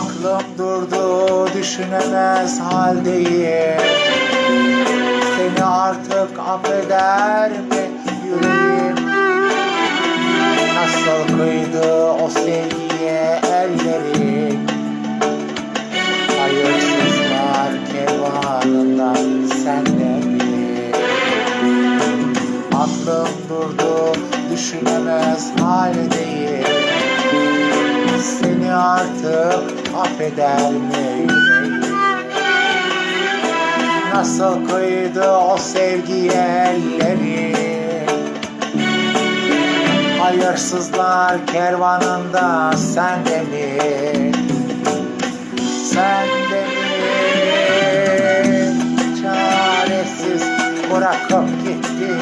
Aklım durdu düşünemez haldeyim. Seni artık affeder mi yüreğim? Nasıl kıydı o sevgiye ellerin Hayırsızlar kervanında sen de mi? Aklım durdu düşünemez haldeyim. Seni artık affeder mi Nasıl kıydı o sevgiye ellerin Hayırsızlar kervanında sen de mi? Sen de mi? Çaresiz bırakıp gittin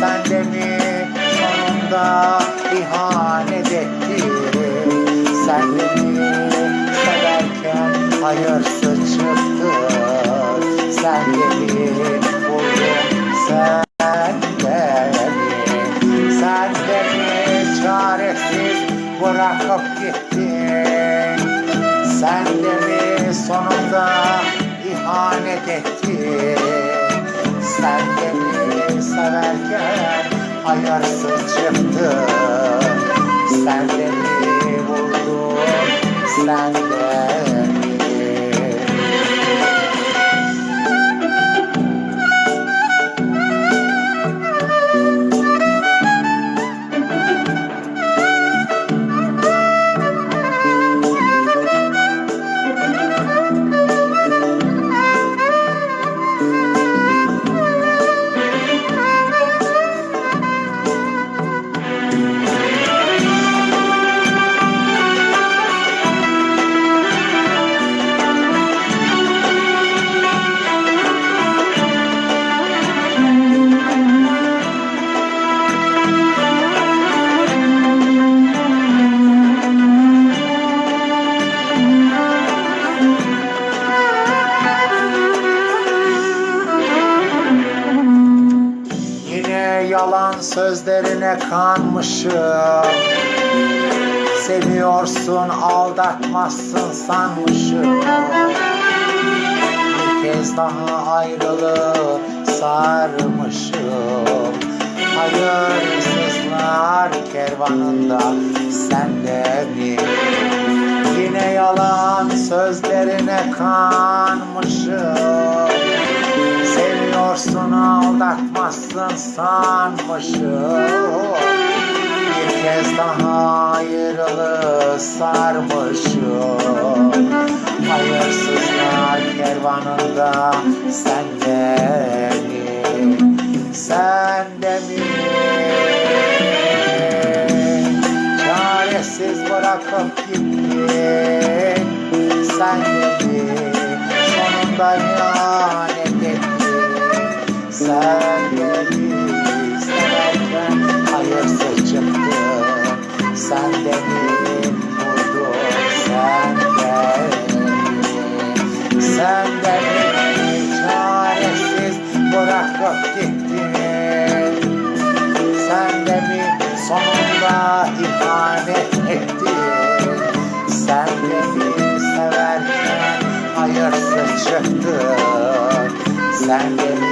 Sen de mi sonunda ihanet hayırsız çıktın Sen mi buldun sen de mi Sen de mi çaresiz bırakıp gittin. Sen de mi sonunda ihanet ettin? Sen de mi severken hayırsız çıktın Sen de mi vurdun? Sen de sözlerine kanmışım. Seviyorsun aldatmazsın sanmışım. Bir kez daha ayrılığı sarmışım. Hayırsızlar kervanında sen de mi? Yine yalan sözlerine kanmışım Seviyorsun aldatmazsın sanmışım Bir kez daha ayrılığı sarmışım Hayırsızlar kervanında sen de mi? Sen Sen de mi? Vurdun sen de mi? Sen de mi? Çaresiz bırakıp gittin Sen de mi sonunda ihanet ettin Sen de mi severken hayırsız çıktın Sen de